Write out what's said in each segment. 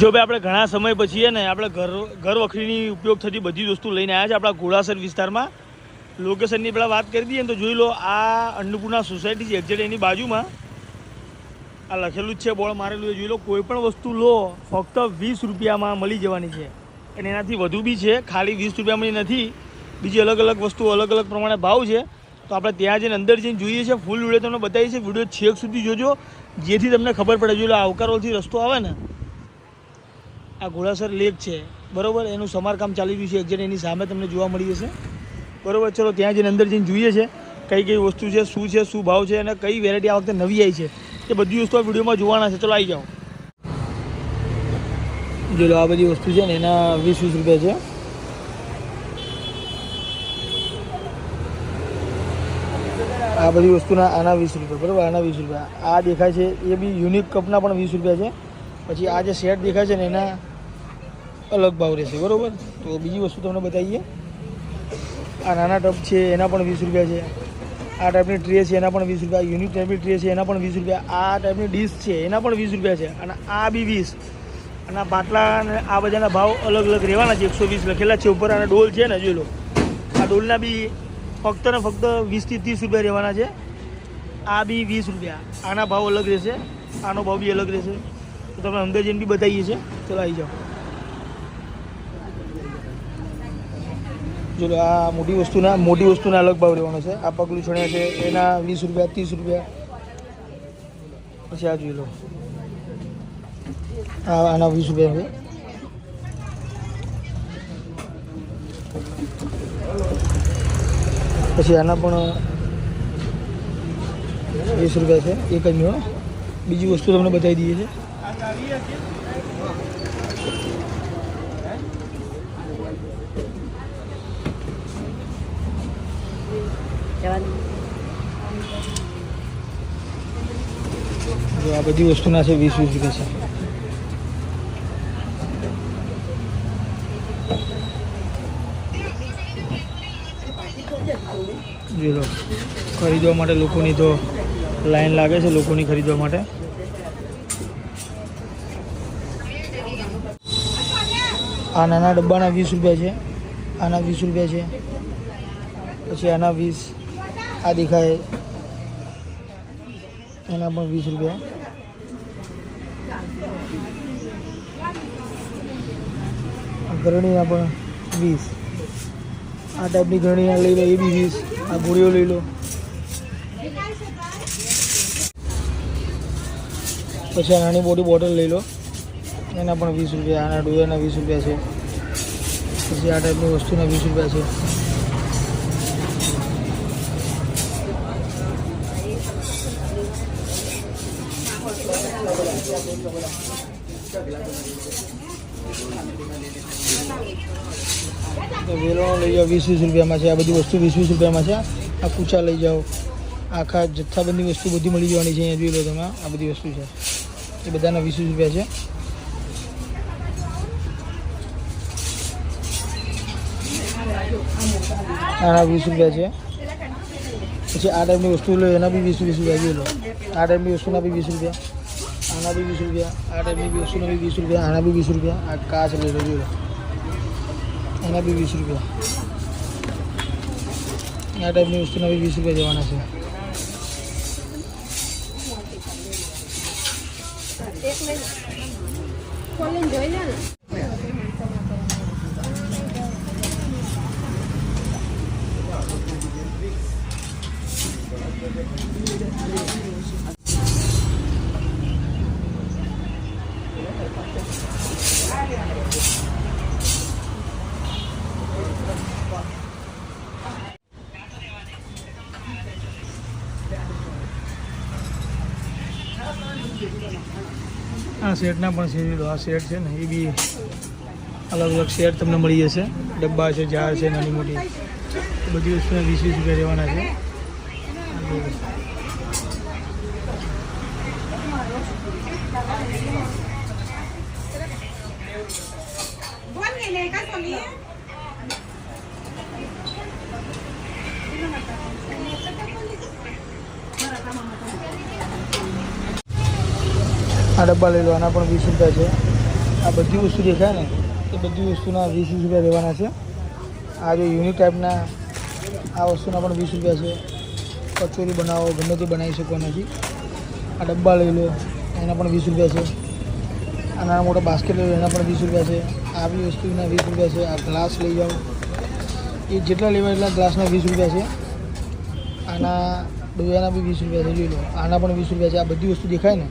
જો ભાઈ આપણે ઘણા સમય પછી ને આપણે ઘર ઘર વખરીની ઉપયોગ થતી બધી વસ્તુ લઈને આવ્યા છે આપણા ઘોડાસર વિસ્તારમાં. લોકેશનની પહેલાં વાત કરી દઈએ ને તો જોઈ લો, આ અન્નપૂર્ણા સોસાયટી છે એક્ઝેક્ટ એની બાજુમાં. આ લખેલું જ છે, બોર્ડ મારેલું છે, જોઈ લો, કોઈ પણ વસ્તુ લો, ફક્ત વીસ રૂપિયામાં મળી જવાની છે. અને એનાથી વધુ બી છે, ખાલી વીસ રૂપિયામાં નથી, બીજી અલગ અલગ વસ્તુ અલગ અલગ પ્રમાણે ભાવ છે. તો આપણે ત્યાં જઈને અંદર જઈને જોઈએ છે ફૂલ વીડિયો તમને બતાવીએ છે વીડિયો છેક સુધી જોજો, જેથી તમને ખબર પડે, જોઈ લો આવકારોથી રસ્તો આવે ને. આ ઘોડાસર લેક છે. બરાબર? એનું સમારકામ ચાલી રહ્યું છે. એક્ઝેક્ટ એની સામે તમને જોવા મળી જશે. બરોબર? ચલો, ત્યાં જઈને અંદર જઈને જોઈએ છે કઈ કઈ વસ્તુ છે, શું છે, શું ભાવ છે અને કઈ વેરાયટી આ વખતે નવી આવી છે. એ બધી વસ્તુ આ વિડીયોમાં જોવાના છે. ચલો, આવી જાઓ. જો આ બધી વસ્તુ છે ને એના વીસ વીસ રૂપિયા છે. આ બધી વસ્તુના આના વીસ રૂપિયા, બરાબર? આના વીસ રૂપિયા. આ દેખાય છે, એ બી યુનિક કપના પણ વીસ રૂપિયા છે. પછી આ જે સેટ દેખાય છે ને એના અલગ ભાવ રહેશે, બરાબર? તો બીજી વસ્તુ તમને બતાવીએ. આ નાના ટપ છે, એના પણ વીસ રૂપિયા છે. આ ટાઈપની ટ્રે છે, એના પણ વીસ રૂપિયા. યુનિક ટાઈપની ટ્રે છે, એના પણ વીસ રૂપિયા. આ ટાઈપની ડીશ છે, એના પણ વીસ રૂપિયા છે. અને આ બી વીસ. અને આ બાટલા અને આ બધાના ભાવ અલગ અલગ રહેવાના છે, એકસો વીસ લખેલા છે ઉપર. અને ડોલ છે ને, જોઈ લો. આ ડોલના બી ફક્ત ને ફક્ત વીસથી ત્રીસ રૂપિયા રહેવાના છે. આ બી વીસ રૂપિયા. આના ભાવ અલગ રહેશે. આનો ભાવ બી અલગ રહેશે. તો તમે અંદર જઈને બી બતાવીએ છીએ. ચલો, આવી જાઓ. લો, આ મોટી વસ્તુના મોટી વસ્તુના અલગ ભાવ રહેવાનો છે. આ પગલું છણ્યા છે. એના વીસ રૂપિયા ત્રીસ રૂપિયા. પછી આ જોઈ લો. આ આના વીસ રૂપિયા છે પછી આના પણ વીસ રૂપિયા છે. એક જ બીજી વસ્તુ તમને બતાવી દઈએ છે જો આ બધી વસ્તુના છે વીસ વીસ રૂપિયા છે. ખરીદવા માટે લોકોની તો લાઈન લાગે છે લોકોની ખરીદવા માટે. આ નાના ડબ્બાના વીસ રૂપિયા છે, આના વીસ રૂપિયા છે, પછી આના વીસ આ દેખાય. એના પણ વીસ રૂપિયા. આ ગરણીના પણ વીસ. આ ટાઈપની ગરણીના લઈ લો, એ બી વીસ. આ ગોળીઓ લઈ લો. પછી નાની મોટી બોટલ લઈ લો. એના પણ વીસ રૂપિયા આના ડોયાના વીસ રૂપિયા છે. પછી આ ટાઈપની વસ્તુના વીસ રૂપિયા છે. વેલણો લઈ જાઓ વીસ વીસ રૂપિયામાં છે. આ બધી વસ્તુ વીસ વીસ રૂપિયામાં છે. આ કૂચા લઈ જાઓ. આખા જથ્થાબંધી વસ્તુ બધી મળી જવાની છે અહીંયા, જોઈ લો તમે. આ બધી વસ્તુ છે. એ બધાના વીસ વીસ રૂપિયા છે. આના વીસ રૂપિયા છે. પછી આ ટાઈપની વસ્તુ લો, એના બી વીસ વીસ રૂપિયા, જોઈ લો. આ ટાઈપની વસ્તુના બી વીસ રૂપિયા. આના બી વીસ રૂપિયા, આ ટાઈપની બી બી વીસ રૂપિયા, આના બી વીસ રૂપિયા, આ કાચ રહ્યો જોઈ એના બી વીસ રૂપિયા. આ ટાઈપની વસ્તુના બી વીસ રૂપિયા જવાના છે. ખોલીને જોઈ લે આ સેટના પણ છે આ સેટ છે ને, એ બી અલગ અલગ સેટ તમને મળી જશે. ડબ્બા છે જાર છે, નાની મોટી. બધી વસ્તુના વીસ વીસ રૂપિયા રહેવાના છે. જોઈ લો. બોલ ને લે કા સોલી આ ડબ્બા લઈ લો, આના પણ વીસ રૂપિયા છે. આ બધી વસ્તુ દેખાય ને, એ બધી વસ્તુના વીસ વીસ રૂપિયા લેવાના છે. આ જો યુનિક ટાઈપના આ વસ્તુના પણ વીસ રૂપિયા છે. કચોરી બનાવો, ગમે તે બનાવી શકો નથી આ ડબ્બા લઈ લો, એના પણ વીસ રૂપિયા છે. આ નાના મોટા બાસ્કેટ લઈ લો, એના પણ વીસ રૂપિયા છે. આ બી વસ્તુના વીસ રૂપિયા છે. આ ગ્લાસ લઈ જાઓ. એ જેટલા લેવા એટલા ગ્લાસના વીસ રૂપિયા છે. આના ડોયાના બી વીસ રૂપિયા જોઈ લો આના પણ વીસ રૂપિયા છે. આ બધી વસ્તુ દેખાય ને,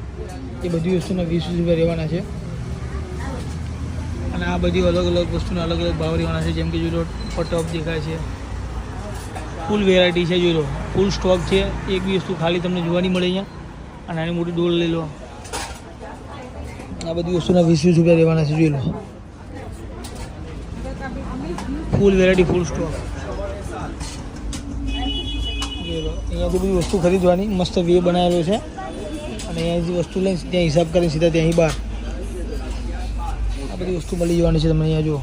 એ બધી વસ્તુના વીસ રૂપિયા રહેવાના છે. અને આ બધી અલગ અલગ વસ્તુના અલગ અલગ ભાવ રહેવાના છે. જેમ કે જોઈ લો ટોપ દેખાય છે. ફૂલ વેરાયટી છે જોઈ લો ફૂલ સ્ટોક છે. એક બી વસ્તુ ખાલી તમને જોવા નહીં મળે અહીંયા. અને આની મોટી ડોલ લઈ લો. આ બધી વસ્તુના વીસ વીસ રૂપિયા રહેવાના છે જોઈ લો ફૂલ વેરાયટી ફૂલ સ્ટોક જોઈ લો અહીંયાથી બધી વસ્તુ ખરીદવાની, મસ્ત વે બનાવેલો છે. અને અહીંયાથી વસ્તુ લઈને ત્યાં હિસાબ કરીને સીધા ત્યાંથી બહાર. આ બધી વસ્તુ મળી જવાની છે તમે અહીંયા જુઓ.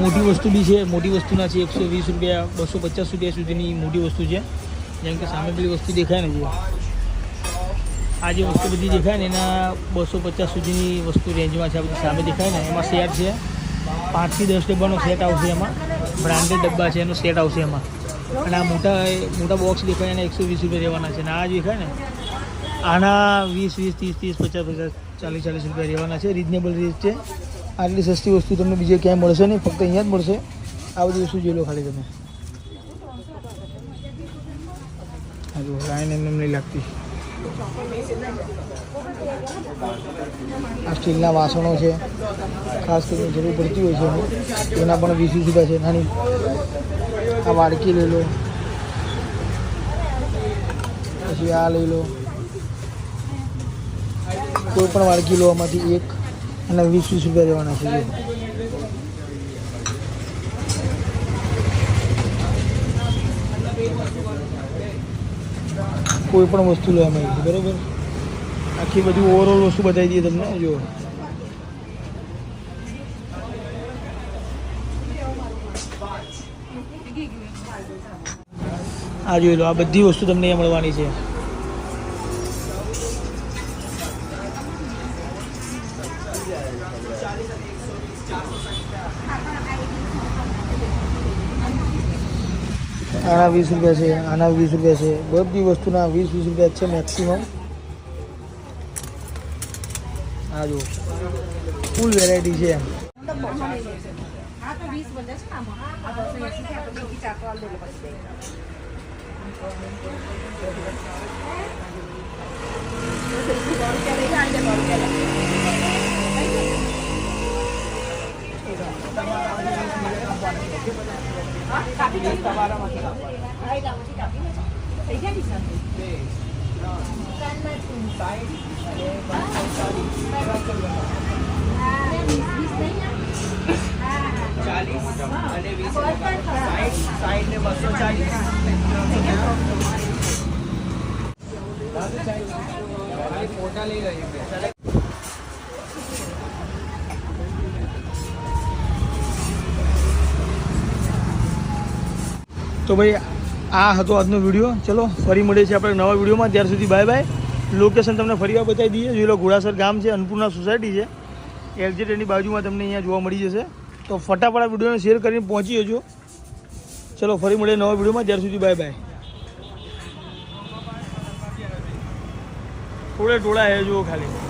મોટી વસ્તુ બી છે. મોટી વસ્તુના છે એકસો વીસ રૂપિયા, બસો પચાસ રૂપિયા સુધીની મોટી વસ્તુ છે. જેમ કે સામે પેલી વસ્તુ દેખાય ને જુઓ. આ જે વસ્તુ બધી દેખાય ને એના બસો પચાસ સુધીની વસ્તુ રેન્જમાં છે, આ બધી સામે દેખાય ને, એમાં સેટ છે. પાંચથી દસ ડબ્બાનો સેટ આવશે એમાં. બ્રાન્ડેડ ડબ્બા છે, એનો સેટ આવશે એમાં. અને આ મોટા મોટા બોક્સ દેખાય એના એકસો વીસ રૂપિયા રહેવાના છે. અને આ દેખાય ને, આના વીસ વીસ, ત્રીસ ત્રીસ, પચાસ પચાસ, ચાલીસ ચાલીસ રૂપિયા રહેવાના છે. રિઝનેબલ રેટ છે. આટલી સસ્તી વસ્તુ તમને બીજે ક્યાંય મળશે નહીં, ફક્ત અહીંયા જ મળશે. આ બધી વસ્તુ જોઈ લો ખાલી તમે. લાઈન એમ નહીં લાગતી. આ સ્ટીલના વાસણો છે. ખાસ કરીને જરૂર પડતી હોય છે. એના પણ વીસ રૂપિયા છે. નાની. આ વાડકી લઈ લો. પછી આ લઈ લો. કોઈ પણ વાડકી લો આમાંથી એક અને વીસ વીસ રૂપિયા લેવાના છે. કોઈ પણ વસ્તુ લેવામાં એમાં બરાબર? આખી બધી ઓવરઓલ વસ્તુ બતાવી દઈએ તમને જો આ જોઈ લો, આ બધી વસ્તુ તમને અહીંયા મળવાની છે. આના વીસ રૂપિયા છે, આના વીસ રૂપિયા છે. બધી વસ્તુના વીસ વીસ રૂપિયા છે મેક્સિમમ આ જો ફૂલ વેરાયટી છે એમ. હા અને વીસ વધે સાઈડ ને બસો એસી છે આપણે બીજી તો ભાઈ, આ હતો આજનો વીડિયો ચલો, ફરી મળીએ છીએ આપણે નવા વિડીયોમાં ત્યાર સુધી બાય બાય લોકેશન તમને ફરીવાર બતાવી દઈએ. જોઈ લો, ઘોડાસર ગામ છે, અન્નપૂર્ણા સોસાયટી છે. એલજીટેડની બાજુમાં તમને અહીંયા જોવા મળી જશે. તો ફટાફટ આ વિડીયોને શેર કરીને પહોંચી જજો. ચલો, ફરી મળીએ નવા વિડીયોમાં ત્યાર સુધી બાય બાય થોડે ટોળા હે જુઓ ખાલી.